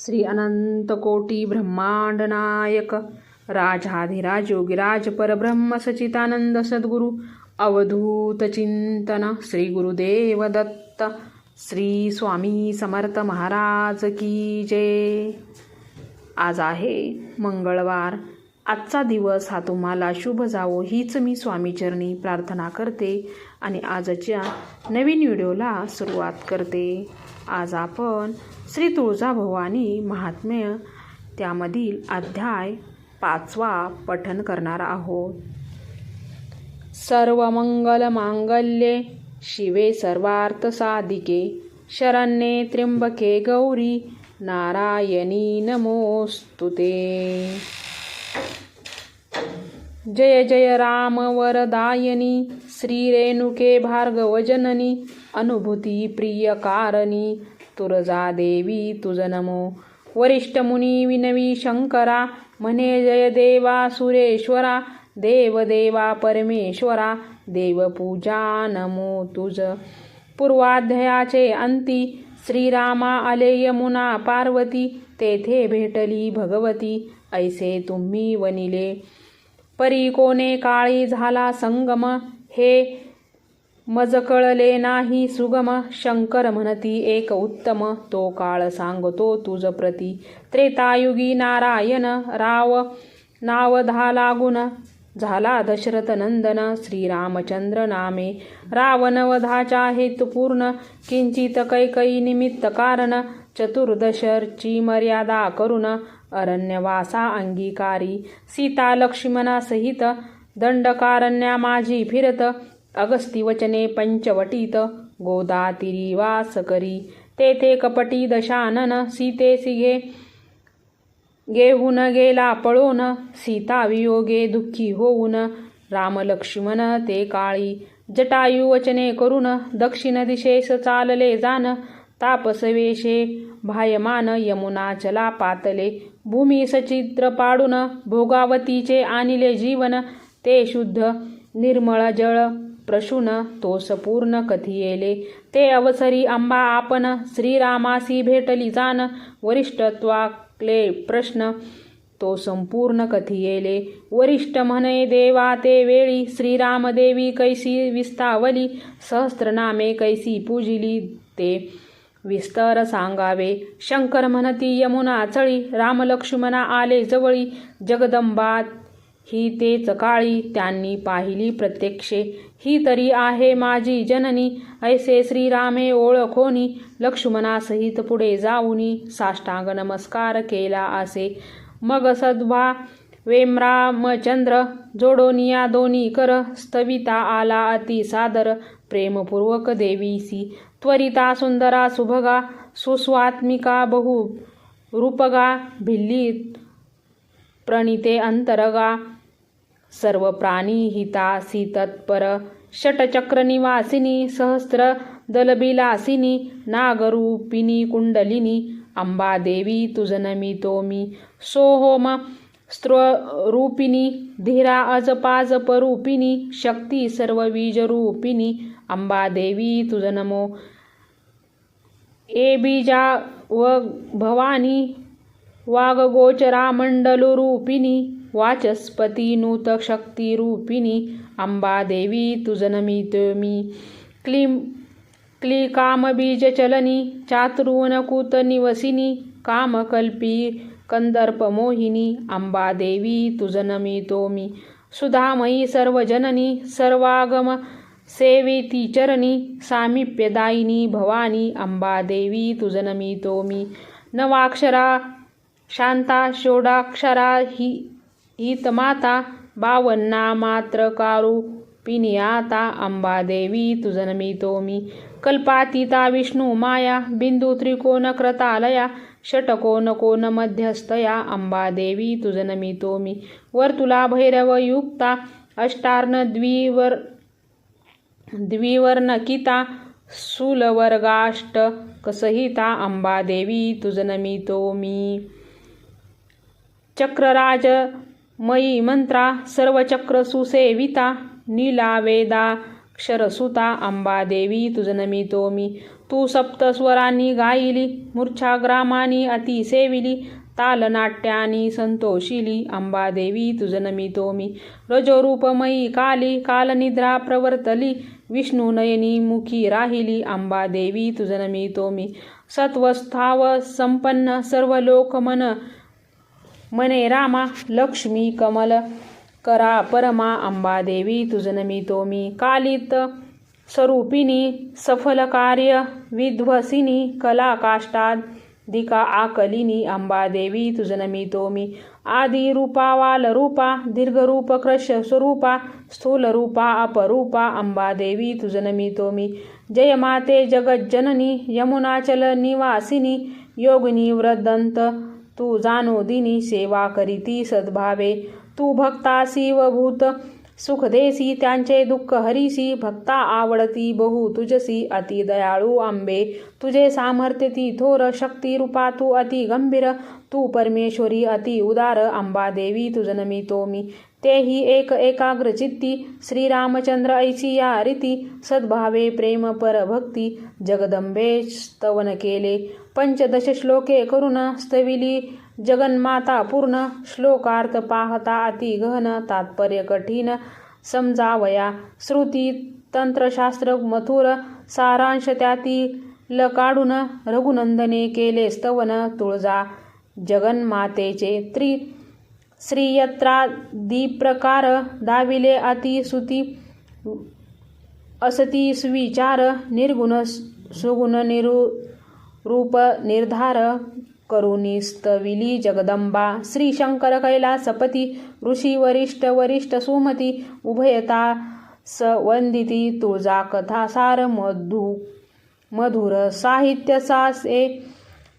श्री अनंत कोटी ब्रह्मांड नायक राजाधिराज योगिराज परब्रह्म सचितानंद सद्गुरु अवधूत चिंतन श्री गुरुदेव दत्त श्री स्वामी समर्थ महाराज की जय। आज आहे मंगळवार. आजचा दिवस हा तुम्हाला शुभ जावो हीच मी स्वामीचरणी प्रार्थना करते आणि आजच्या नवीन व्हिडिओला सुरुवात करते. आज आपण श्री तुळजाभवानी महात्म्य त्यामधील अध्याय पाचवा पठन करणार आहोत. सर्वमंगल मांगल्ये शिवे सर्वार्थ साधिके शरण्ये त्र्यंबके गौरी नारायणी नमोस्तुते जय जय राम वरदायनी श्री रेणुके भार्गवजननी अनुभूती प्रिय कारणी तुरजा देवी तुझ नमो. वरिष्ठ मुनी विनवी शंकरा म्हणे जय देवा सुरेश्वरा देव देवा परमेश्वरा देवपूजा नमो तुझ पूर्वाध्यायाचे अंती श्रीरामा आले यमुना पार्वती तेथे भेटली भगवती ऐसे तुम्ही वनिले. परी कोणे काळी झाला संगम हे मज कळले नाही सुगम. शंकर म्हणती एक उत्तम. तो काळ सांगतो तुझ प्रती. त्रेतायुगी नारायण राव. नाव धा लागून झाला दशरथ नंदन. श्रीरामचंद्र नामे. रावणवधाच्या हेतुपूर्ण किंचित कैकई निमित्त कारण. चतुर्दशरची मर्यादा करून अरण्यवासा अंगीकारी. सीता लक्ष्मणासहित. दंडकारण्या माझी फिरत. अगस्ती वचने पंचवटीत गोदातिरी वास करी तेथे कपटी दशानन सीते सिघे घेऊन गेला पळून सीता वियोगे दुःखी होऊन राम लक्ष्मण ते काळी जटायू वचने करून दक्षिण दिशेस चालले जान तापसवेशे भायमान यमुना चला पातले भूमी सचित्र पाडून भोगावतीचे आणिले जीवन ते शुद्ध निर्मळ जळ प्रशून तोस पूर्ण कथियेले. ते अवसरी आंबा आपण श्रीरामासी भेटली जान. वरिष्ठत्वाकले प्रश्न तो संपूर्ण कथियेले. वरिष्ठ म्हणे देवा ते वेळी श्रीरामदेवी कैसी विस्तावली सहस्त्रनामे कैसी पूजिली ते. विस्तर सांगावे. शंकर म्हणती यमुना चळी रामलक्ष्मणा आले जवळी. जगदंबा ही तेच काळी त्यांनी पाहिली प्रत्यक्षे. ही तरी आहे माझी जननी. ऐसे श्रीरामे ओळखोनी. लक्ष्मणासहित पुढे जाऊनी. साष्टांग नमस्कार केला असे. मग सद्भा वेमरामचंद्र जोडोनिया दोन्ही कर. स्थविता आला अति सादर. प्रेमपूर्वक देवीसी. त्वरिता सुंदरा सुभगा. सुस्वात्मिका बहु रूपगा. भिल्लीत प्रणिते अंतरगा. सर्व प्राणी हितासी तत्पर षटचक्र निवासिनी सहस्त्र दलबिलासिनी नागरूपिणी कुंडलिनी अंबा देवी तुझ सोहोम स्त्रूपिणी धीरा अजपाजपरूपिणी शक्ती सर्व बीजरूपिणी अंबा देवी ए बीजा व भवानी वागगोचरा मंडलरूपिणी वाचस्पती नूत शक्तिरूपिणी अंबा देवी मी क्लीम क्लिकामबीजचलनी चातुर्वनकूत निवसिनी कामकल्पी कन्दर्पमोहिनी अम्बादेवी देवी मी सुधामयी सर्वजननी सर्वागम सेवेती चरणी सामिप्यदायिनी भवानी अम्बादेवी देवी मी नवाक्षरा शांता षोडाक्षरा ही हितमाता बावन्ना मात्र कारू पिनियाता अंबा देवी तुझ नमितो मी कल्पातीता विष्णू माया बिंदू त्रिकोण क्रतालया षटकोन कोण मध्यस्थया अंबा देवी तुझ मी वर्तुला भैरव युक्ता अष्टार्ण द्विवर द्विवर्णकिता सुलवर्गाष्ट कसहिता अंबा मी चक्रराज मयी मंत्रा सर्व चक्र सुसेविता नीला वेदा क्षरसुता अंबादेवी तुजनमी तो मी तू सप्तस्वरांनी गायिली मूर्छाग्रामानी अति सेविली तालनाट्यानी संतोषिली अंबादेवी तुजनमी तो मी रजोरूपमयी काली कालनिद्रा प्रवर्तली विष्णुनयनी मुखी राहिली अंबादेवी तुजनमी तो मी सत्वस्थाव संपन्न सर्व मने रामा लक्ष्मी कमल करा परमा अंबादेवी तुझ तो मी कालित स्वरूपिणी सफल कार्य विध्वसिनी कला काष्टादिका आकलिनी अंबादेवी तुझ तो मी आदि रूपा वाल रूपा दीर्घरूप क्रश स्वरूपा स्थूल रूपा अपरूपा अंबादेवी तुझ तो मी जय माते जगज्जननी यमुनाचल निवासिनी योगिनी व्रदंत तू जाणो दिनी सेवा करीती सद्भावे. तू भक्तासी व भूत सुख देसी त्यांचे दुःख हरीसी भक्ता आवडती बहु तुझसी अति दयाळू आंबे. तुझे सामर्थ्य ती थोर शक्ती रूपा तू अति गंभीर. तू परमेश्वरी अति उदार अंबादेवी तुझ नमितो मी. तेही एक एकाग्र चित्ती श्रीरामचंद्र ऐसी या रीती. सद्भावे प्रेम परभक्ती जगदंबे स्तवन केले. पंचदश श्लोके करून स्तविली जगन्माता पूर्ण श्लोकार्थ पाहता अति गहन तात्पर्य कठीण समजावया. श्रुती तंत्रशास्त्र मथुर सारांश त्यातील काढून रघुनंदने केले स्तवन तुळजा. जगन्मातेचे त्रि श्रीयत्रादिप्रकार दाविले अति सुती असती सुविचार निर्गुण सुगुण निरु रूप निर्धार करुणीस्तविली जगदंबा श्री शंकर कैलासपती ऋषी वरिष्ठ वरिष्ठ सुमती उभयता सवंदिती तुळजा कथा सार मधु मधुर साहित्य सासे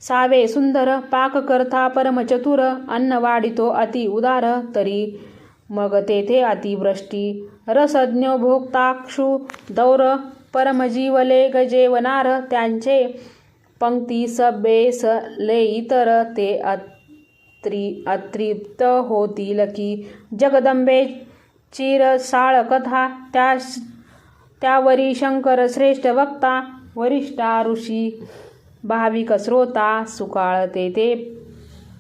सावे सुंदर पाककर्था परमचतुर अन्न वाढितो अति उदार तरी मग तेथे अतिवृष्टी रसज्ञ भोक्ताक्षु दौर परमजीवले गजेवनार त्यांचे पंक्ती सबेस ले इतर ते अत्रि अतृप्त होतील की जगदंबे चिरसाळ कथा त्या त्यावरी शंकर श्रेष्ठ वक्ता वरिष्ठा ऋषी भाविक श्रोता सुकाळते ते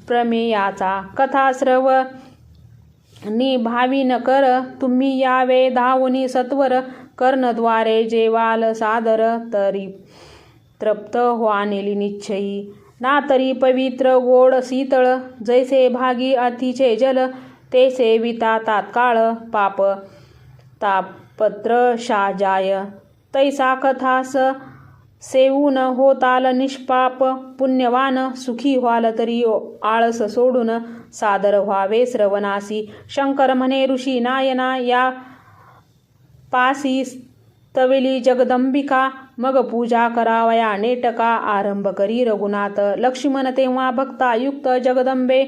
प्रमेयाचा कथा श्रव निभावी न कर तुम्ही यावे धावुनी सत्वर कर्णद्वारे जेवाल सादर तरी. तृप्त व्हानेली निश्चयी. ना तरी पवित्र गोड शीतळ जैसे भागी अतिचे जल तेसे विता तात्काळ पाप. तापत्र शाजाय तैसा कथास सेवून होताल निष्पाप पुण्यवान सुखी व्हाल तरी आळस सोडून सादर व्हावे श्रवणासी. शंकर म्हणे ऋषी नायना या पासी तविली जगदंबिका मग पूजा करावया नेटका आरंभ करी रघुनाथ. लक्ष्मण तेव्हा भक्ता युक्त जगदंबे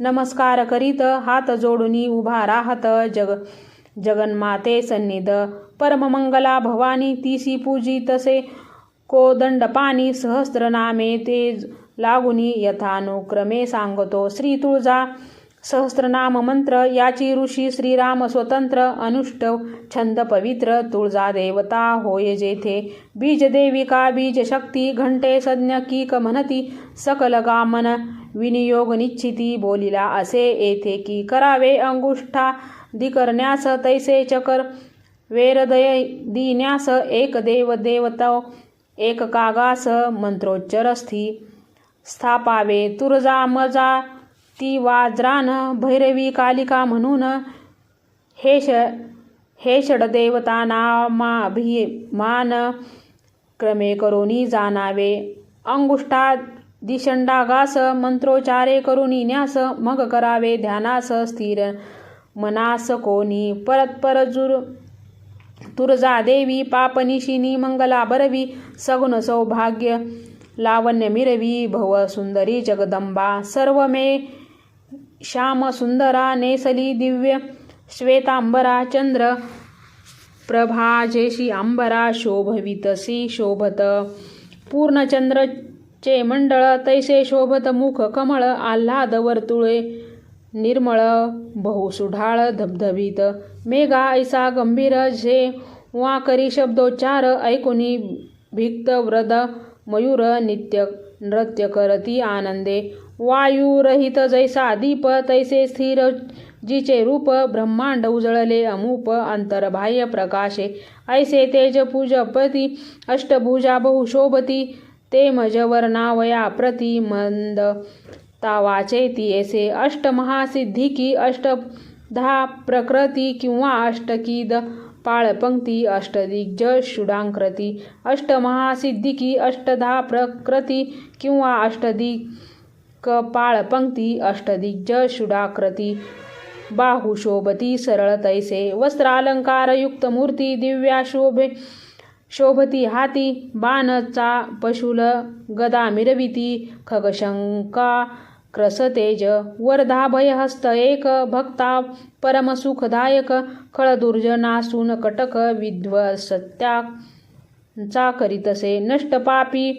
नमस्कार करीत हात जोडुनी उभा राहत जग जगन्माते सन्निध. परममंगला भवानी तिसी पूजी तसे कोदंडपाणी सहस्त्रनामे ते लागुनी यथानुक्रमे सांगतो. श्री तुळजा सहस्त्रनाम मंत्र याची ऋषी श्रीराम स्वतंत्र अनुष्टव छंद पवित्र तुळजा देवता होय जेथे. बीज देविका बीज शक्ती घंटे सज्ञ कीक म्हणती सकल गामन विनियोग निश्चिती बोलिला असे येथे की करावे अंगुष्ठा दिकरण्यास तैसे चकर वेरदय दिन्यास एक देव देवता एक कागास मंत्रोच्चरस्थी स्थापावे तुरजा मजा ती वाज्रान भैरवी कालिका म्हणून हे ष हे षडदेवता नामाभिमान क्रमे करोनी जाणावे. अंगुष्ठा दिशंडागास मंत्रोच्चारे करुनी न्यास मग करावे ध्यानास स्थिर. मनास कोणी परत जुर तुरजा देवी पापनिशिनी मंगला बरवी सगुण सौभाग्य लावण्य मिरवी भव सुंदरी जगदंबा सर्व मे श्याम सुंदरा नेसली दिव्य श्वेतांबरा चंद्र प्रभाजेशी अंबरा शोभवितसी शोभत पूर्णचंद्र चे मंडळ तैसे शोभत मुख कमळ आल्हाद वर्तुळे निर्मळ बहुसुढाळ धबधबीत मेघा ऐसा गंभीर झे वा करी शब्दोच्चार ऐकुनी भिक्त व्रद मयूर नित्य नृत्य करती आनंदे वायुरहित जैसा दीप तैसे स्थिर जिचे रूप ब्रह्मांड उजळले अमूप अंतर्बाह्य प्रकाशे। ऐसे तेज पूजपती अष्टभुजा बहुशोभती ते मज वर्णावया प्रति मंद तावाचे ती ऐसे अष्टमहासिद्धिकी दहा प्रकृती किंवा अष्टकीद पाळपंक्ती अष्टदिग्ज षुडांकृती अष्टमहासिद्धिकी अष्टधा प्रकृती किंवा अष्टदिक पाळपंक्ती अष्टदिग्ज षुडाकृती बाहू शोभती सरळ तैसे वस्त्रालंकारयुक्त मूर्ती दिव्या शोभे शोभती हाती बाणचा पशुल गदा मिरविती खगशंका क्रसतेज वरदा भयहस्त एक भक्ता परमसुखदायक खळदुर्जनासून कटक विध्वसत्या चा करीतसे नष्टपापी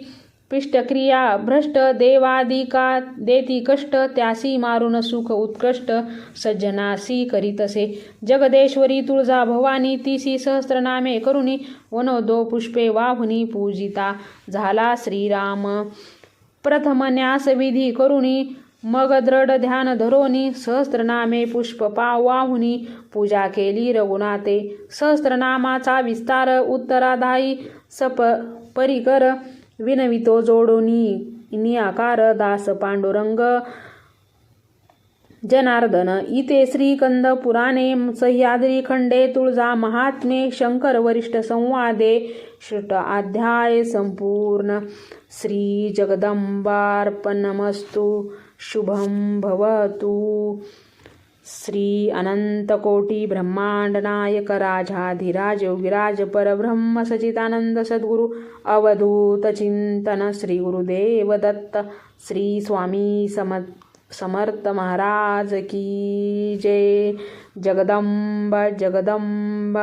पिष्टक्रिया भ्रष्ट देवादिका देती कष्ट त्यासी मारून सुख उत्कृष्ट सज्जनासी करीतसे जगदेश्वरी तुळजा भवानी तिसी सहस्रनामे करुणी वनोदो पुष्पे वाहुनी पूजिता. झाला श्रीराम. प्रथम न्यास विधी करुणी मग दृढ ध्यान धरोनी सहस्त्रनामे पुष्प पावाहुनी पूजा केली रघुनाथे. सहस्त्रनामाचा विस्तार उत्तराधायी सप परिकर विनवितो जोडोनी. नियाकार दास पांडुरंग जनार्दन. इथे श्रीकंद पुराणे सह्याद्री खंडे तुळजा महात्मे शंकर वरिष्ठ संवादे. षट अध्याय संपूर्ण. श्री जगदंबार्पणमस्तु. शुभं भवतु. श्री अनंतकोटी ब्रह्मांड नायक राजाधिराज योगिराज परब्रह्म सचितानंद सद्गुरु अवधूत चिंतन श्री गुरुदेव दत्त श्री स्वामी सम समर्थ महाराज की जय। जगदंब जगदंब।